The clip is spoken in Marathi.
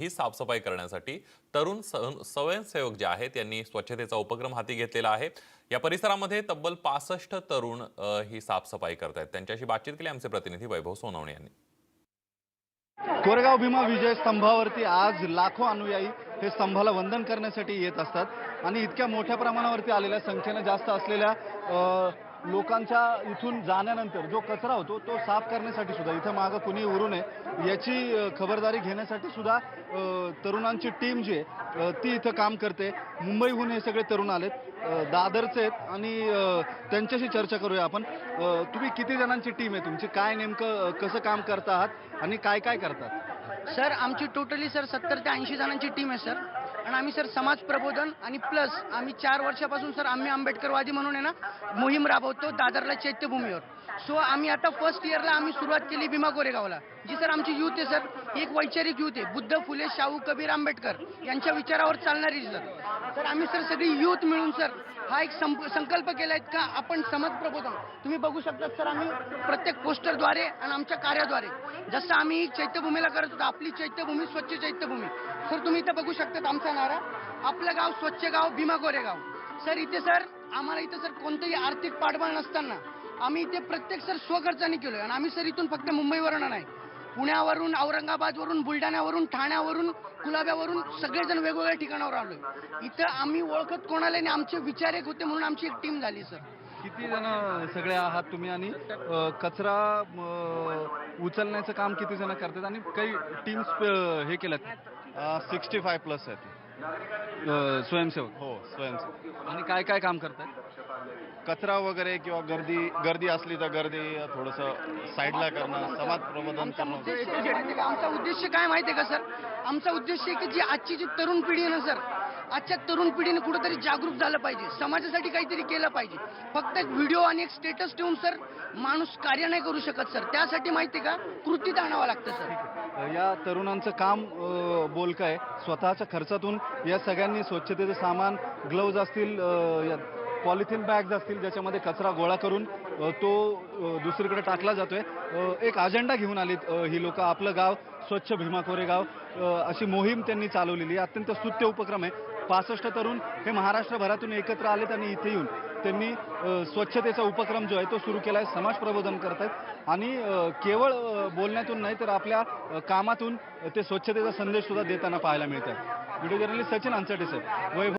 ही साफसफाई करण्यासाठी तरुण स्वयंसेवक जे आहेत त्यांनी स्वच्छतेचा उपक्रम हाती घेतलेला आहे. या परिसरामध्ये तब्बल पासष्ट तरुण ही साफसफाई करतायत. त्यांच्याशी बातचीत केली आमचे प्रतिनिधी वैभव सोनवणे यांनी. कोरेगाव भीमा विजय स्तंभावरती आज लाखो अनुयायी हे स्तंभाला वंदन करण्यासाठी येत असतात. आणि इतक्या मोठ्या प्रमाणावरती आलेल्या संख्येनं जास्त असलेल्या लोकांच्या इथून जाण्यानंतर जो कचरा होतो तो साफ करण्यासाठी सुद्धा इथं मागं कुणी उरू नये याची खबरदारी घेण्यासाठी सुद्धा तरुणांची टीम जी आहे ती इथं काम करते. मुंबईहून हे सगळे तरुण आलेत. दादरचे आहेत आणि त्यांच्याशी चर्चा करूया आपण. तुम्ही किती जणांची टीम आहे? तुमची काय नेमकं कसं काम करता आहात आणि काय काय करतात? सर आमची टोटली सर सत्तर ते ऐंशी जणांची टीम आहे सर. आणि आम्ही सर समाज प्रबोधन आणि प्लस आम्ही चार वर्षापासून सर आम्ही आंबेडकरवादी म्हणून आहे ना मोहीम राबवतो दादरला चैत्यभूमीवर. सो आम्ही आता फर्स्ट इयरला आम्ही सुरुवात केली भीमा कोरेगावला जी सर आमची युथ आहे सर एक वैचारिक युथ आहे. बुद्ध फुले शाहू कबीर आंबेडकर यांच्या विचारावर चालणारी सर तर आम्ही सर सगळी युथ मिळून सर हा एक संप- संकल्प आहे का आपण समाज प्रबोधन. तुम्ही बघू शकता सर आम्ही प्रत्येक पोस्टरद्वारे आणि आमच्या कार्याद्वारे. जसं आम्ही चैत्यभूमीला करत होतो आपली चैत्यभूमी स्वच्छ चैत्यभूमी. सर तुम्ही इथं बघू शकतात आमचा नारा. आपलं गाव स्वच्छ गाव भीमा गोरेगाव. सर इथे सर आम्हाला इथं सर कोणतंही आर्थिक पाठबळ नसताना आम्ही इथे प्रत्येक सर स्वखर्चाने केलोय. आणि आम्ही सर इथून फक्त मुंबईवरून नाही. पुण्यावरून औरंगाबादवरून बुलढाण्यावरून ठाण्यावरून कुलाब्यावरून सगळेजण वेगवेगळ्या ठिकाणावर आलोय. इथं आम्ही ओळखत कोणाला नाही आमचे विचार एक होते म्हणून आमची एक टीम झाली सर. किती जण सगळे आहात तुम्ही आणि कचरा उचलण्याचं काम किती जण करतात आणि काही टीम्स हे केल्यात? सिक्स्टी फाय प्लस आहेत. स्वयंसेवक. हो स्वयंसेवक. आणि काय काय काम करतात? कचरा वगैरे किंवा गर्दी गर्दी असली तर गर्दी थोडंसं साईडला करणं समाज प्रबोधन करणं. उद्देश माहिती? आमचा उद्देश काय माहितीये का सर? आमचा उद्देश आहे की जी आजची जी तरुण पिढी आहे ना सर आजच्या तरुण पिढीने कुठेतरी जागरूक झालं पाहिजे. समाजासाठी काहीतरी केलं पाहिजे. फक्त एक व्हिडिओ आणि एक स्टेटस ठेवून सर माणूस कार्य नाही करू शकत सर. त्यासाठी माहितीये का? कृतीत आणावं लागतं सर. या तरुणांचं काम बोलकं आहे. स्वतःच्या खर्चातून या सगळ्यांनी स्वच्छतेचं सामान ग्लोव्ज असतील पॉलिथिन बॅग्स असतील ज्याच्यामध्ये कचरा गोळा करून तो दुसरीकडे टाकला जातोय. एक अजेंडा घेऊन आलीत ही लोक आपलं गाव स्वच्छ भीमा कोरेगाव अशी मोहीम त्यांनी चालवलेली. अत्यंत स्तुत्य उपक्रम आहे. पासष्ट तरुण हे महाराष्ट्रभरातून एकत्र आलेत आणि इथे येऊन त्यांनी स्वच्छतेचा उपक्रम जो आहे तो सुरू केला आहे समाज प्रबोधन करत आहेत आणि केवळ बोलण्यातून नाही तर आपल्या कामातून ते स्वच्छतेचा संदेश सुद्धा देताना पाहायला मिळतात video journalist Sachin Anchate sir Vaibhav